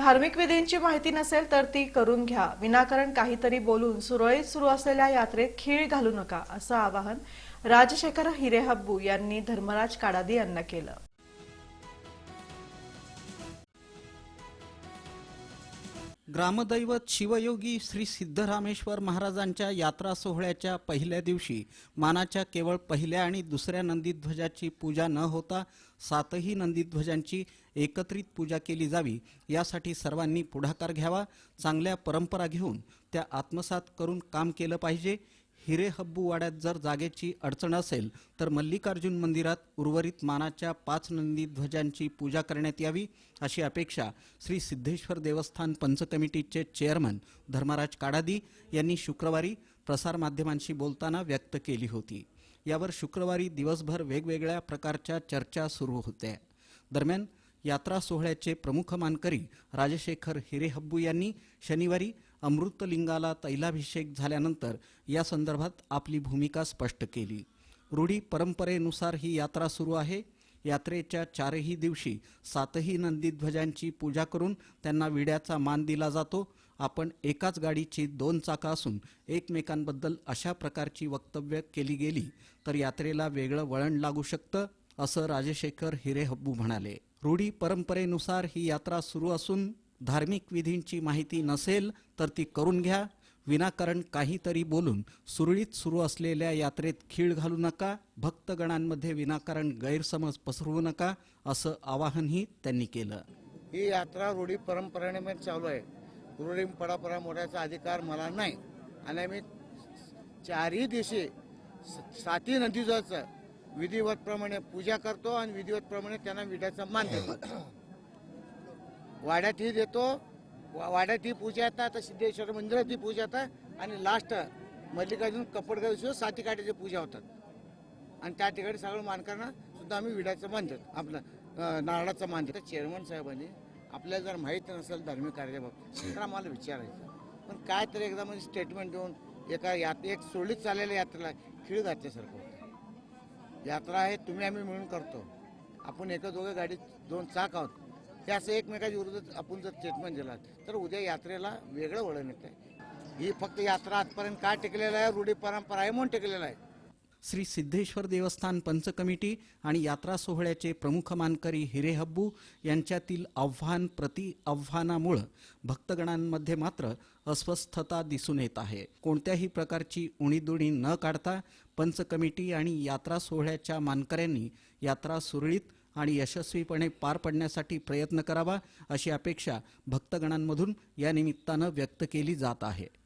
धार्मिक विधींची माहिती नसेल तर ती करून घ्या. विनाकारण काहीतरी बोलून सुरळीत सुरू असलेल्या यात्रेत खीळ घालू नका असं आवाहन राजशेखर हिरेहब्बू यांनी धर्मराज काडादी यांना केलं. ग्रामदैवत शिवयोगी श्री सिद्धरामेश्वर महाराजांच्या यात्रा सोहळ्याच्या पहिल्या दिवशी मानाच्या केवळ पहिल्या आणि दुसऱ्या नंदीध्वजाची पूजा न होता सातही नंदीध्वजांची एकत्रित पूजा केली जावी. यासाठी सर्वांनी पुढाकार घ्यावा चांगल्या परंपरा घेऊन त्या आत्मसात करून काम केलं पाहिजे. हिरे हब्बू वाड्यात जर जागेची अडचण असेल तर मल्लिकार्जुन मंदिरात उर्वरित मानाच्या पाच नंदी ध्वजांची पूजा करण्यात यावी अशी अपेक्षा श्री सिद्धेश्वर देवस्थान पंच कमिटीचे चेअरमन धर्मराज काडादी यांनी शुक्रवारी प्रसारमाध्यमांशी बोलताना व्यक्त केली होती. यावर शुक्रवारी दिवसभर वेगवेगळ्या प्रकारच्या चर्चा सुरू होत्या. दरम्यान यात्रा सोहळ्याचे प्रमुख मानकरी राजशेखर हिरेहब्बू यांनी शनिवारी अमृतलिंगाला तैलाभिषेक झाल्यानंतर या संदर्भात आपली भूमिका स्पष्ट केली. रूढी परंपरेनुसार ही यात्रा सुरू आहे. यात्रेच्या चारही दिवशी सातही नंदीध्वजांची पूजा करून त्यांना विड्याचा मान दिला जातो. आपण एकाच गाडीची दोन चाकं असून एकमेकांबद्दल अशा प्रकारची वक्तव्य केली गेली तर यात्रेला वेगळं वळण लागू शकतं असं राजशेखर हिरेहब्बू म्हणाले. रूढी परंपरेनुसार ही यात्रा सुरू असून धार्मिक विधींची माहिती नसेल तर ती करून घ्या. विनाकारण काहीतरी बोलून सुरळीत सुरू असलेल्या यात्रेत खीळ घालू नका. भक्तगणांमध्ये विनाकारण गैरसमज पसरवू नका असं आवाहनही त्यांनी केलं. ही यात्रा रूढी परंपरेने चालू आहे. रूढी पडापडा मोडायचा अधिकार मला नाही. आणि आम्ही चारही दिवशी साती नदीजाचं विधिवतप्रमाणे पूजा करतो आणि विधिवतप्रमाणे त्यांना विड्याचा मान देतो. वाड्यात ही देतो. वा- वाड्यात ही पूजा येतात तर सिद्धेश्वर मंदिरातही पूजा येतात आणि लास्ट मल्लिकार्जुन कपडगाव दिवशी साती काठीची पूजा होतात. आणि त्या ठिकाणी सगळं मानकांना सुद्धा आम्ही विड्याचं मान आपलं नारळाचं मान चेअरमन साहेबांनी आपल्याला जर माहीत नसेल धार्मिक कार्याबाबत तर आम्हाला विचारायचं. पण काय तरी एकदा म्हणजे स्टेटमेंट देऊन एका यात एक सोडीत चाललेल्या यात्रेला खिळ घातल्यासारखं होतं. यात्रा आहे तुम्ही आम्ही मिळून करतो. आपण एका दोघं गाडीत दोन चाक आहोत. हे असं एकमेकाच्या विरोधात आपण जर स्टेटमेंट दिला तर उद्या यात्रेला वेगळं वळण येत आहे. ही फक्त यात्रा आजपर्यंत का टिकलेलं आहे? रूढी परंपरा आहे म्हणून टिकलेला आहे. श्री सिद्धेश्वर देवस्थान पंच कमिटी आणि यात्रा सोहळ्याचे प्रमुख मानकरी हिरेहब्बू यांच्यातील आव्हान प्रति आव्हानामुळं भक्तगणांमध्ये मात्र अस्वस्थता दिसून येत आहे. कोणत्याही प्रकारची उणीदुणी न काढता पंच कमिटी आणि यात्रा सोहळ्याच्या मानकऱ्यांनी यात्रा सुरळीत आणि यशस्वीपणे पार पडण्यासाठी प्रयत्न करावा अशी अपेक्षा भक्तगणांमधून या निमित्तानं व्यक्त केली जात आहे.